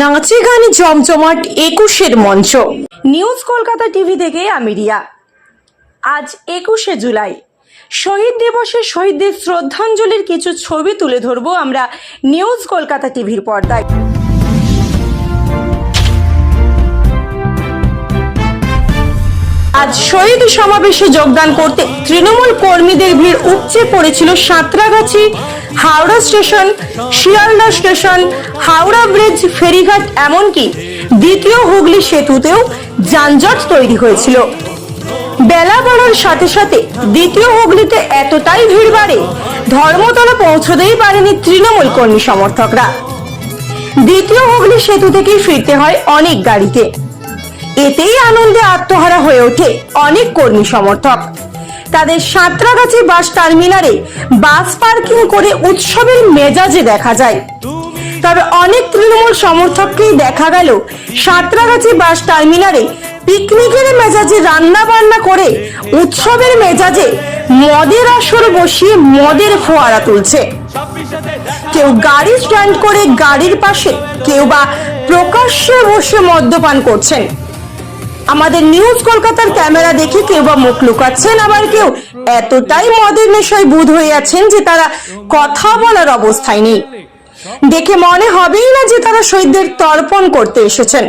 নাচে গানে জমজমাট একুশের মঞ্চ। নিউজ কলকাতা টিভি থেকে আমি রিয়া। আজ একুশে জুলাই। শহীদ দিবসে শহীদদের শ্রদ্ধাঞ্জলির কিছু ছবি তুলে ধরবো আমরা নিউজ কলকাতা টিভির পর্দায়। আজ শহীদ সমাবেশে যোগদান করতে তৃণমূল কর্মীদের ভিড় উপচে পড়েছিল Santragachi Howrah station, Sealdah station, Howrah bridge, ফেরিঘাট, এমনকি দ্বিতীয় হুগলি সেতুতেও যানজট তৈরি হয়েছিল। বেলা বাড়ার সাথে সাথে দ্বিতীয় হুগলিতে এতটাই ভিড় বাড়ে, ধর্মতলা পৌঁছতেই পারেনি তৃণমূল কর্মী সমর্থকরা। দ্বিতীয় হুগলি সেতু থেকেই ফিরতে হয় অনেক গাড়িতে। এতেই আনন্দে আত্মহারা হয়ে ওঠে অনেক কর্মী সমর্থক। তাদের সাঁতরাগাছি বাস টার্মিনালে বাস পার্কিং করে উৎসবের মেজাজে দেখা যায়। তবে অনেক তৃণমূল সমর্থককেই দেখা গেল সাঁতরাগাছি বাস টার্মিনালে পিকনিকের মেজাজে রান্না বান্না করে উৎসবের মেজাজে মদের আসর বসিয়ে মদের ফোয়ারা তুলছে। কেউ গাড়ি স্ট্যান্ড করে গাড়ির পাশে কেউ বা প্রকাশ্যে বসে মদ্যপান করছেন। আমাদের নিউজ কলকাতার ক্যামেরা দেখে কেউ বা মুখ লুকাচ্ছেন আবার কেউ? এতটাই মদের নেশায় বুধ হয়ে আছেন যে তারা কথা বলার অবস্থায় নেই। দেখে মনে হবেই না যে তারা শহীদদের তর্পণ করতে এসেছেন।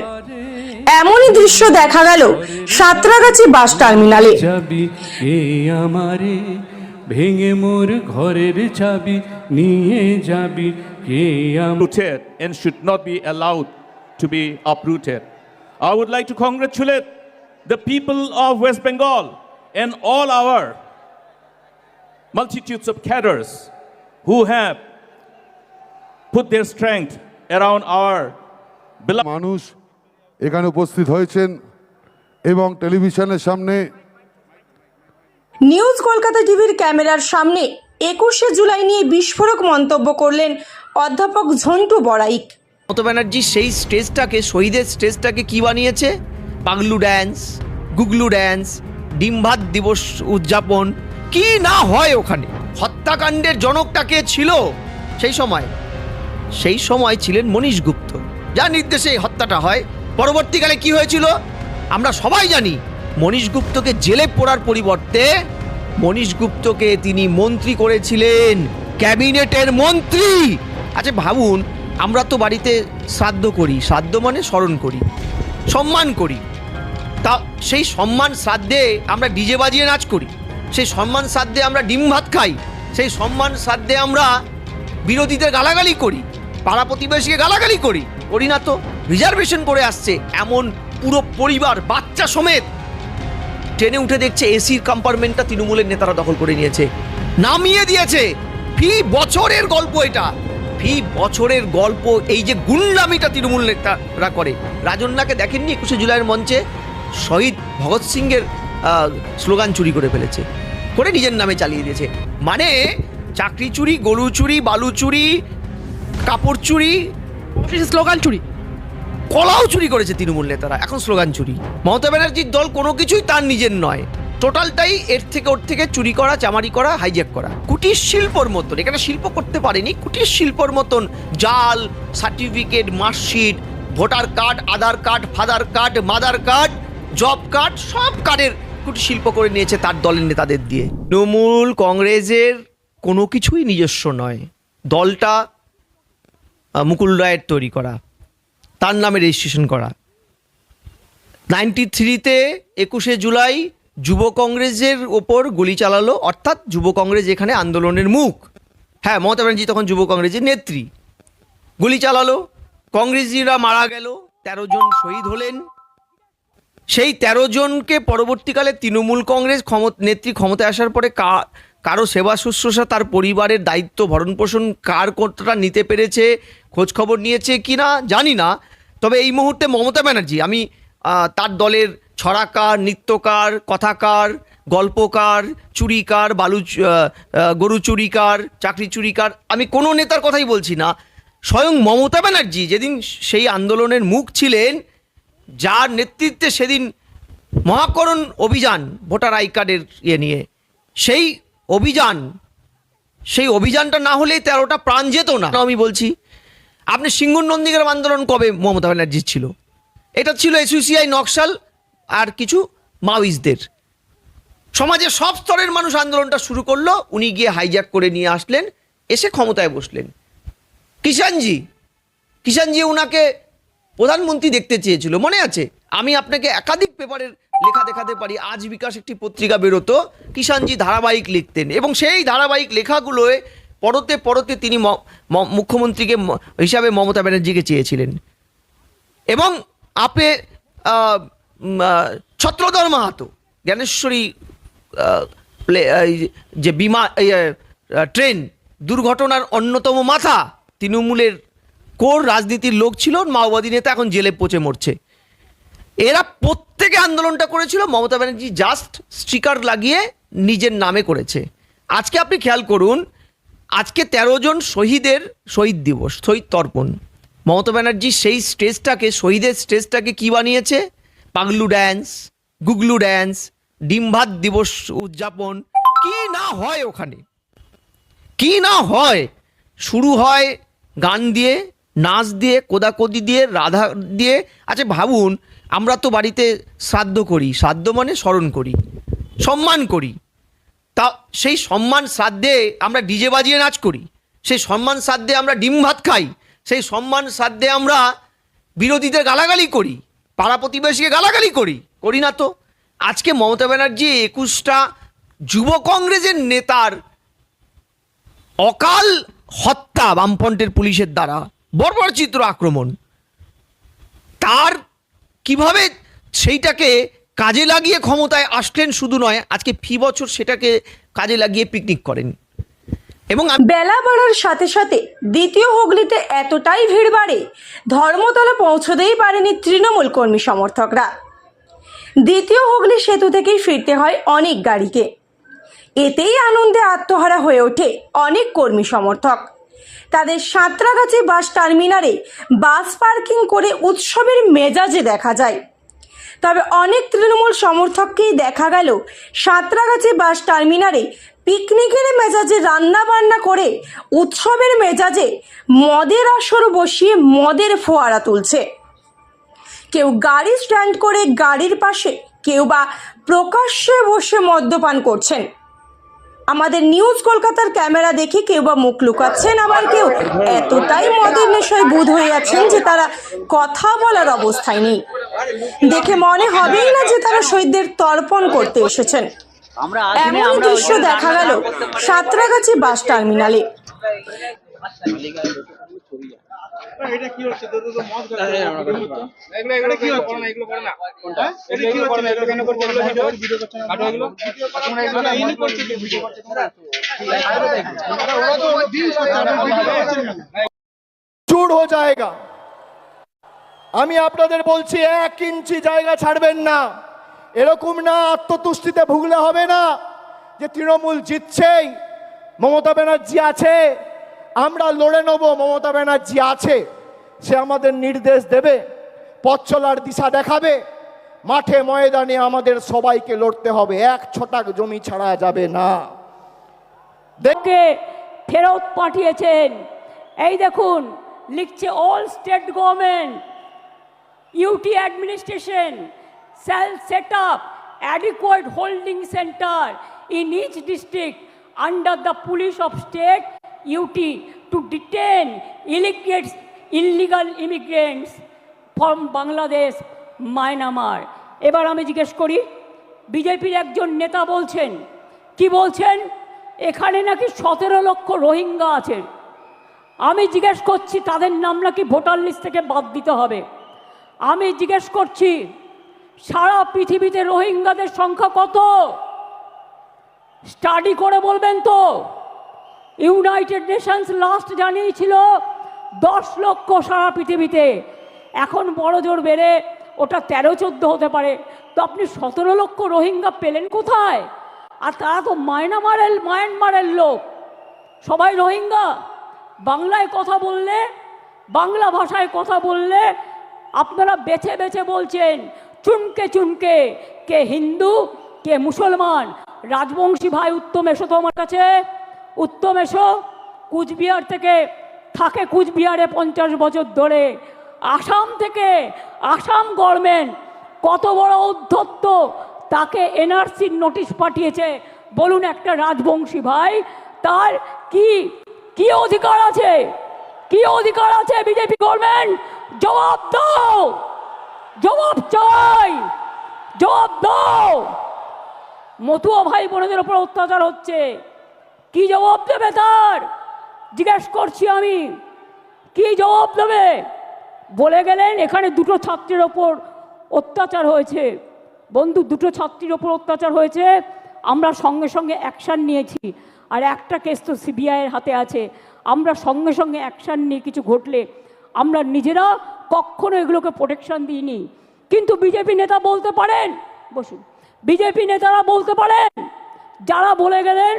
এমনই দৃশ্য দেখা গেল সাঁতরাগাছি বাস টার্মিনালে। যাবি কে আমারে ভেঙে মোর ঘরের চাবি নিয়ে যাবি কে uprooted and should not be allowed to be uprooted. I would like to congratulate the people of West Bengal and all our multitudes of cadres who have put their strength around our beloved. মানুষ এখানে উপস্থিত হয়েছেন এবং টেলিভিশনের সামনে news Kolkata টিভির ক্যামেরার সামনে একুশে জুলাই নিয়ে বিস্ফোরক মন্তব্য করলেন অধ্যাপক ঝন্টু বড়াইক মমতা ব্যানার্জি সেই স্টেজটাকে, শহীদের স্টেজটাকে কি বানিয়েছে? পাগলু ড্যান্স গুগলু ড্যান্স ডিম ভাত দিবস উদযাপন। কি না হয় ওখানে? হত্যাকাণ্ডের জনকটা কে ছিল? সেই সময় সেই সময় ছিলেন মনীশ গুপ্ত। যার নির্দেশে হত্যাটা হয়। পরবর্তীকালে কি হয়েছিল? আমরা সবাই জানি মনীশ গুপ্তকে জেলে পড়ার পরিবর্তে মনীশ গুপ্তকে তিনি মন্ত্রী করেছিলেন। ক্যাবিনেটের মন্ত্রী! আচ্ছা ভাবুন আমরা তো বাড়িতে শ্রাদ্ধ করি। শ্রাদ্ধ মানে স্মরণ করি, সম্মান করি। তা সেই সম্মান শ্রাদ্ধে আমরা ডিজে বাজিয়ে নাচ করি। সেই সম্মান শ্রাদ্ধে আমরা ডিম ভাত খাই। সেই সম্মান শ্রাদ্ধে আমরা বিরোধীদের গালাগালি করি, পাড়া প্রতিবেশীকে গালাগালি করি। করি না তো রিজার্ভেশন করে আসছে এমন পুরো পরিবার, বাচ্চা সমেত। ট্রেনে উঠে দেখছে এসির কম্পার্টমেন্টটা তৃণমূলের নেতারা দখল করে নিয়েছে। নামিয়ে দিয়েছে। ফি বছরের গল্প এটা। ফি বছরের গল্প, এই যে গুন্ডামিটা তৃণমূল নেতারা করে। রাজন্যাকে দেখেননি একুশে জুলাইয়ের মঞ্চে? শহীদ ভগৎ সিংয়ের স্লোগান চুরি করে ফেলেছে। করে নিজের নামে চালিয়ে দিয়েছে। মানে চাকরি চুরি, গরু চুরি, বালু চুরি, কাপড় চুরি স্লোগান চুরি, কলাও চুরি করেছে তৃণমূল নেতারা। এখন স্লোগান চুরি। মমতা ব্যানার্জির দল কোনো কিছুই তার নিজের নয়। টোটালটাই এর থেকে ওর থেকে চুরি করা, চামারি করা হাইজ্যাক করা। কুটির শিল্পর মতন, এখানে শিল্প করতে পারেনি, কুটির শিল্পর মতন জাল certificate marksheet voter card Aadhaar card father card mother card job card সব কার্ডের কুটির শিল্প করে নিয়েছে তার দলের নেতাদের দিয়ে। তৃণমূল কংগ্রেসের কোনো কিছুই নিজস্ব নয়। দলটা মুকুল রায়ের তৈরি করা, তার নামে রেজিস্ট্রেশন করা। নাইনটি থ্রিতে একুশে জুলাই যুব কংগ্রেসের ওপর গুলি চালালো, অর্থাৎ যুব কংগ্রেস এখানে আন্দোলনের মুখ। হ্যাঁ মমতা ব্যানার্জি তখন যুব কংগ্রেসের নেত্রী। গুলি চালালো, কংগ্রেসিরা মারা গেল, তেরো জন শহীদ হলেন। সেই তেরো জনকে পরবর্তীকালে তৃণমূল কংগ্রেস ক্ষমত নেত্রী ক্ষমতায় আসার পরে কারও সেবা শুশ্রূষা তার পরিবারের দায়িত্ব ভরণ পোষণ কার কতটা নিতে পেরেছে, খোঁজ খবর নিয়েছে কি না জানি না। তবে এই মুহূর্তে মমতা ব্যানার্জি, আমি তার দলের ছড়াকার, নৃত্যকার, কথাকার, গল্পকার, চুরিকার, বালু গরু চুরিকার, চাকরি চুরিকার, আমি কোনো নেতার কথাই বলছি না। স্বয়ং মমতা ব্যানার্জি যেদিন সেই আন্দোলনের মুখ ছিলেন, যার নেতৃত্বে সেদিন মহাকরণ অভিযান ভোটার আই কার্ডের ইয়ে নিয়ে। সেই অভিযান, সেই অভিযানটা না হলে তেরোটা প্রাণ যেত না। আমি বলছি, আপনি সিঙ্গুর নন্দীগ্রাম আন্দোলন কবে মমতা ব্যানার্জির ছিল? এটা ছিল এসইউসিআই নকশাল আর কিছু মাওইস্টদের সমাজের সব স্তরের মানুষ আন্দোলনটা শুরু করল, উনি গিয়ে হাইজ্যাক করে নিয়ে আসলেন, এসে ক্ষমতায় বসলেন। কিষাণজি কিষাণজি ওনাকে প্রধানমন্ত্রী দেখতে চেয়েছিল, মনে আছে? আমি আপনাকে একাধিক পেপারের লেখা দেখাতে পারি, আজ বিকাশ একটি পত্রিকা বেরোতো কিষাণজি ধারাবাহিক লিখতেন এবং সেই ধারাবাহিক লেখাগুলোয় পরতে পরতে তিনি মুখ্যমন্ত্রীকে হিসাবে মমতা ব্যানার্জিকে চেয়েছিলেন। এবং আপে ছত্রধর মাহাতো। জ্ঞানেশ্বরী যে বিমা ট্রেন দুর্ঘটনার অন্যতম মাথা তৃণমূলের কোর রাজনীতির লোক ছিল, মাওবাদী নেতা এখন জেলে পচে মরছে। এরা প্রত্যেকে আন্দোলনটা করেছিল, মমতা ব্যানার্জি জাস্ট স্টিকার লাগিয়ে নিজের নামে করেছে। আজকে আপনি খেয়াল করুন, আজকে তেরো জন শহীদের শহীদ দিবস, শহীদ তর্পণ। মমতা ব্যানার্জি সেই স্টেজটাকে, শহীদের স্টেজটাকে কি বানিয়েছে? পাগলু ড্যান্স গুগলু ড্যান্স ডিম ভাত দিবস উদযাপন। কি না হয় ওখানে? কি না হয়? শুরু হয় গান দিয়ে, নাচ দিয়ে, কোদাকদি দিয়ে, রাধা দিয়ে। আচ্ছা ভাবুন, আমরা তো বাড়িতে শ্রাদ্ধ করি। শ্রাদ্ধ মানে স্মরণ করি, সম্মান করি। তা সেই সম্মান শ্রাদ্ধে আমরা ডিজে বাজিয়ে নাচ করি। সেই সম্মান শ্রাদ্ধে আমরা ডিম ভাত খাই। সেই সম্মান শ্রাদ্ধে আমরা বিরোধীদের গালাগালি করি। পাড়া প্রতিবেশীকে গালাগালি করি করি না তো। আজকে মমতা ব্যানার্জি একুশটা যুব কংগ্রেসের নেতার অকাল হত্যা বামফ্রন্টের পুলিশের দ্বারা, বর্বর চিত্র আক্রমণ। তার কীভাবে সেইটাকে কাজে লাগিয়ে ক্ষমতায় আসলেন শুধু নয়, আজকে ফি বছর সেটাকে কাজে লাগিয়ে পিকনিক করেন। এবং বেলা বাড়ার সাথে সাথে দ্বিতীয় হুগলিতে এতটাই ভিড় বাড়ে, ধর্মতলা পৌঁছতেই পারেনি তৃণমূল কর্মী সমর্থকরা। দ্বিতীয় হুগলি সেতু থেকেই ফিরতে হয় অনেক গাড়িকে। এতেই আনন্দে আত্মহারা হয়ে ওঠে অনেক কর্মী সমর্থক। তাদের সাঁতরাগাছি বাস টার্মিনালে বাস পার্কিং করে উৎসবের মেজাজে দেখা যায়। তবে অনেক তৃণমূল সমর্থককেই দেখা গেল সাঁতরাগাছি বাস টার্মিনালে পিকনিকের মেজাজে রান্না বান্না করে, উৎসবের মেজাজে মদের আসর বসিয়ে মদের ফোয়ারা তুলছে। কেউ গাড়ি স্ট্যান্ড করে গাড়ির পাশে, কেউ বা প্রকাশ্যে বসে মদ্যপান করছেন। আমাদের নিউজ কলকাতার ক্যামেরা দেখে কেউ বা মুখ লুকাচ্ছেন, আবার কেউ এতটাই মদের নেশায় বুধ হয়ে আছেন যে তারা কথা বলার অবস্থায় নেই। দেখে মনে হবেই না যে তারা শহীদদের তর্পণ করতে এসেছেন। আমরা দৃশ্য দেখা গেল সাঁতরাগাছি বাস টার্মিনালে। চুর হয়ে যায়গা। আমি আপনাদের বলছি এক ইঞ্চি জায়গা ছাড়বেন না। এরকম না, আত্মতুষ্টিতে ভুগলে হবে না যে তৃণমূল জিতছেই, মমতা ব্যানার্জি আছে, আমরা লড়ে নেব, মমতা ব্যানার্জি আছে, সে আমাদের নির্দেশ দেবে, পথ চলার দিশা দেখাবে, মাঠে ময়দানে আমাদের সবাইকে লড়তে হবে, এক ছটাক জমি ছাড়া যাবে না। দেখে ফেরত পাঠিয়েছেন। এই দেখুন, লিখছে all state government UT administration shall set up adequate holding center in each district under the police of state UT to detain illegal, illegal immigrants from Bangladesh, Myanmar. এবার আমি জিজ্ঞেস করি বিজেপির একজন নেতা বলছেন কি বলছেন এখানে নাকি সতেরো লক্ষ রোহিঙ্গা আছে আমি জিজ্ঞেস করছি তাদের নাম নাকি ভোটার লিস্ট থেকে বাদ দিতে হবে আমি জিজ্ঞেস করছি সারা পৃথিবীতে রোহিঙ্গাদের সংখ্যা কত? স্টাডি করে বলবেন তো। ইউনাইটেড নেশনস লাস্ট জানিয়েছিল দশ লক্ষ সারা পৃথিবীতে। এখন বড় জোর বেড়ে ওটা তেরো, চোদ্দ হতে পারে। তো আপনি সতেরো লক্ষ রোহিঙ্গা পেলেন কোথায়? আর তারা তো মায়ানমারের মায়ানমারের লোক। সবাই রোহিঙ্গা? বাংলায় কথা বললে, বাংলা ভাষায় কথা বললে আপনারা বেছে বেছে বলছেন চুনকে চুনকে কে হিন্দু, কে মুসলমান। রাজবংশী ভাই উত্তম এসো তো আমার কাছে। উত্তম এসো। কুচবিহার থেকে থাকে কুচবিহারে পঞ্চাশ বছর ধরে। আসাম থেকে আসাম গভর্নমেন্ট কত বড় উদ্ধত্ত তাকে এনআরসির নোটিশ পাঠিয়েছে। বলুন একটা রাজবংশী ভাই, তার কি কি অধিকার আছে? কি অধিকার আছে বিজেপি গভর্নমেন্ট জবাব দাও! জবাব চাই। জবাব দাও। মতুয়া ভাই বোনেদের উপর অত্যাচার হচ্ছে। কি জবাব দেবে তার? জিজ্ঞেস করছি আমি। কি জবাব দেবে? বলে গেলেন, এখানে দুটো ছাত্রের ওপর অত্যাচার হয়েছে। বন্ধু, দুটো ছাত্রীর ওপর অত্যাচার হয়েছে। আমরা সঙ্গে সঙ্গে অ্যাকশান নিয়েছি। আর একটা কেস তো সিবিআইয়ের হাতে আছে। আমরা সঙ্গে সঙ্গে অ্যাকশান নিয়ে কিছু ঘটলে আমরা নিজেরা কখনো এগুলোকে প্রোটেকশন দিইনি। কিন্তু বিজেপি নেতা বলতে পারেন বসুন বিজেপি নেতারা বলতে পারেন যারা বলে গেলেন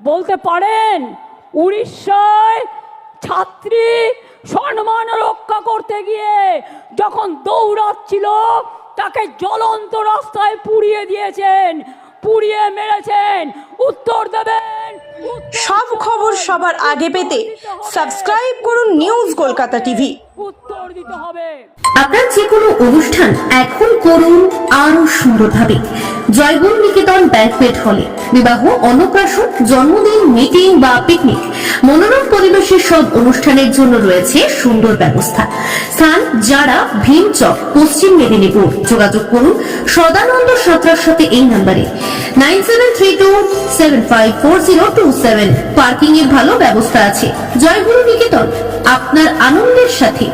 বলতে পারেন উড়িষ্যায় ছাত্রী সম্মান রক্ষা করতে গিয়ে যখন দৌড়াচ্ছিল তাকে জ্বলন্ত রাস্তায় পুড়িয়ে দিয়েছেন পুড়িয়ে মেরেছেন উত্তর দেবেন সব খবর সবার আগে পেতে সাবস্ক্রাইব করুন নিউজ কলকাতা টিভি উত্তর দিতে হবে। আপনার যে কোনো অনুষ্ঠান এখন করুন আরও সুন্দরভাবে। জয়গুরু নিকেতন ব্যাংকুয়েট হলে বিবাহ, অন্নপ্রাশন, জন্মদিন, মিটিং বা পিকনিক, মনোরম পরিবেশের সব অনুষ্ঠানের জন্য রয়েছে সুন্দর ব্যবস্থা। স্থান যারা ভীমচক, পশ্চিম মেদিনীপুর। যোগাযোগ করুন সদানন্দ সাঁতরার সাথে এই নাম্বারে। Nine seven three two seven five four zero two seven. Parking এর ভালো ব্যবস্থা আছে। জয়গুরু নিকেতন আপনার আনন্দের সাথে